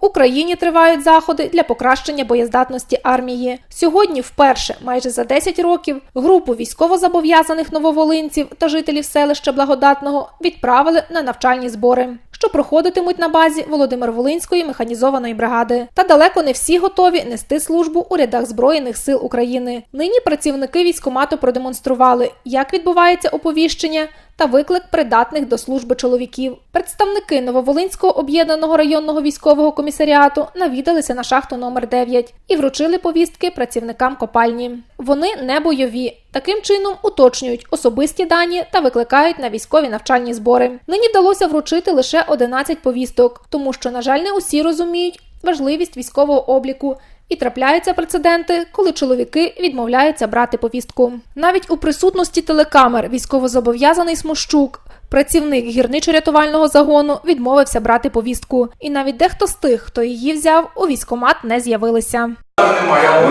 В Україні тривають заходи для покращення боєздатності армії. Сьогодні, вперше, майже за 10 років, групу військовозобов'язаних нововолинців та жителів селища Благодатного відправили на навчальні збори, що проходитимуть на базі Володимир-Волинської механізованої бригади. Та далеко не всі готові нести службу у рядах Збройних сил України. Нині працівники військкомату продемонстрували, як відбувається оповіщення та виклик придатних до служби чоловіків. Представники Нововолинського об'єднаного районного військового комісаріату навідалися на шахту номер 9 і вручили повістки працівникам копальні. Вони не бойові. Таким чином уточнюють особисті дані та викликають на військові навчальні збори. Нині вдалося вручити лише 11 повісток, тому що, на жаль, не усі розуміють важливість військового обліку. І трапляються прецеденти, коли чоловіки відмовляються брати повістку. Навіть у присутності телекамер військовозобов'язаний Смощук, працівник гірничо-рятувального загону, відмовився брати повістку. І навіть дехто з тих, хто її взяв, у військкомат не з'явилися. Немає.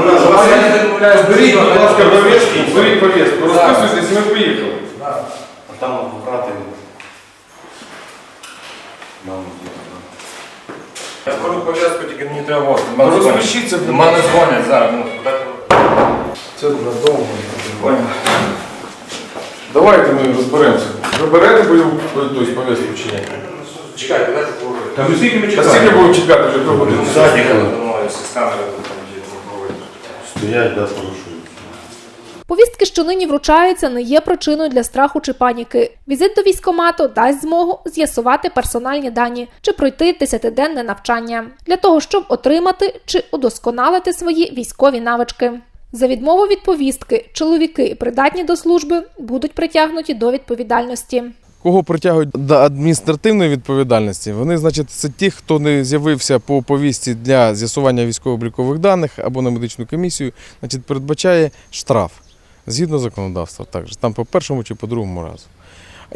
Беріть, будь ласка, повістку, беріть повістку, розписуйтесь, ми поїхали. А там брати. Мам, я скажу пов'язку, тільки мені треба. Ну, будь Мене дзвонять зараз. ну, Це вже довго. Давайте ми розберемося. Ви берете бойову повістку чи ні? Чекайте, дайте поговорити. Та скільки ми А скільки будемо чекати вже півгодини? Задні з камери там є. Стоять, да, порушують. Повістки, що нині вручаються, не є причиною для страху чи паніки. Візит до військкомату дасть змогу з'ясувати персональні дані чи пройти десятиденне навчання для того, щоб отримати чи удосконалити свої військові навички. За відмову від повістки чоловіки, придатні до служби, будуть притягнуті до відповідальності. Кого притягують до адміністративної відповідальності, вони, значить, це ті, хто не з'явився по повістці для з'ясування військово-облікових даних або на медичну комісію, значить, передбачає штраф згідно законодавства, також там по першому чи по другому разу.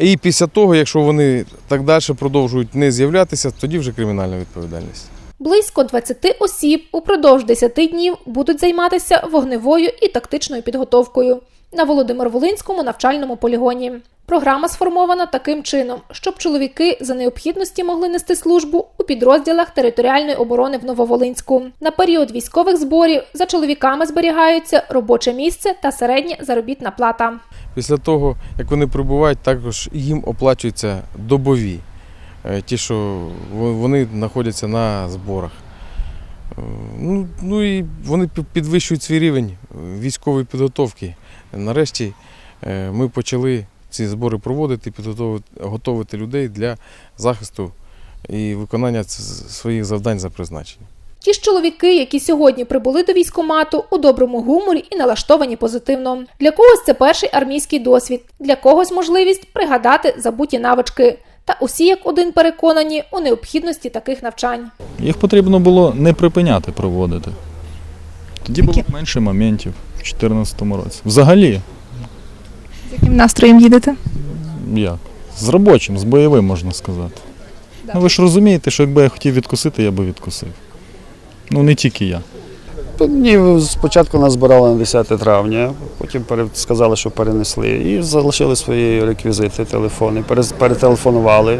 І після того, якщо вони так далі продовжують не з'являтися, тоді вже кримінальна відповідальність. Близько 20 осіб упродовж 10 днів будуть займатися вогневою і тактичною підготовкою на Володимир-Волинському навчальному полігоні. Програма сформована таким чином, щоб чоловіки за необхідності могли нести службу у підрозділах територіальної оборони в Нововолинську. На період військових зборів за чоловіками зберігаються робоче місце та середня заробітна плата. Після того, як вони прибувають, також їм оплачуються добові, е, ті, що вони знаходяться на зборах. Е, Ну, ну і вони підвищують свій рівень військової підготовки. Нарешті е, ми почали ці збори проводити, підготовити готувати людей для захисту і виконання своїх завдань за призначенням. Ті ж чоловіки, які сьогодні прибули до військкомату у доброму гуморі і налаштовані позитивно. Для когось це перший армійський досвід, для когось можливість пригадати забуті навички. Та усі як один переконані у необхідності таких навчань. Їх потрібно було не припиняти проводити. Тоді було менше моментів у 2014 році. Взагалі, З яким настроєм їдете? як? З робочим, з бойовим, можна сказати. Ну ви ж розумієте, що якби я хотів відкусити, я би відкусив. Ну не тільки я. Ні, спочатку нас збирали на 10 травня, потім сказали, що перенесли. І залишили свої реквізити, телефони, перетелефонували.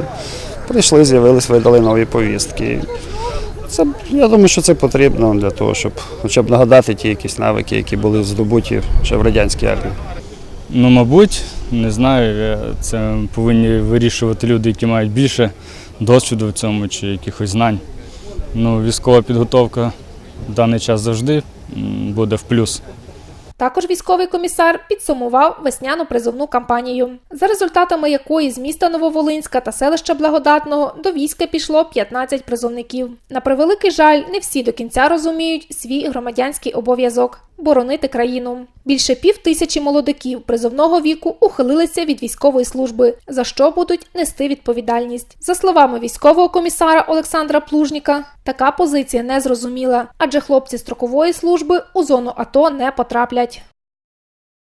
Прийшли, з'явились, видали нові повістки. Це, я думаю, що це потрібно для того, щоб хоча б нагадати ті якісь навики, які були здобуті ще в радянській армії. Ну, мабуть, не знаю. Це повинні вирішувати люди, які мають більше досвіду в цьому чи якихось знань. Ну, військова підготовка в даний час завжди буде в плюс. Також військовий комісар підсумував весняну призовну кампанію, за результатами якої з міста Нововолинська та селища Благодатного до війська пішло 15 призовників. На превеликий жаль, не всі до кінця розуміють свій громадянський обов'язок боронити країну. Більше пів тисячі молодиків призовного віку ухилилися від військової служби, за що будуть нести відповідальність. За словами військового комісара Олександра Плужніка, така позиція незрозуміла, адже хлопці строкової служби у зону АТО не потраплять.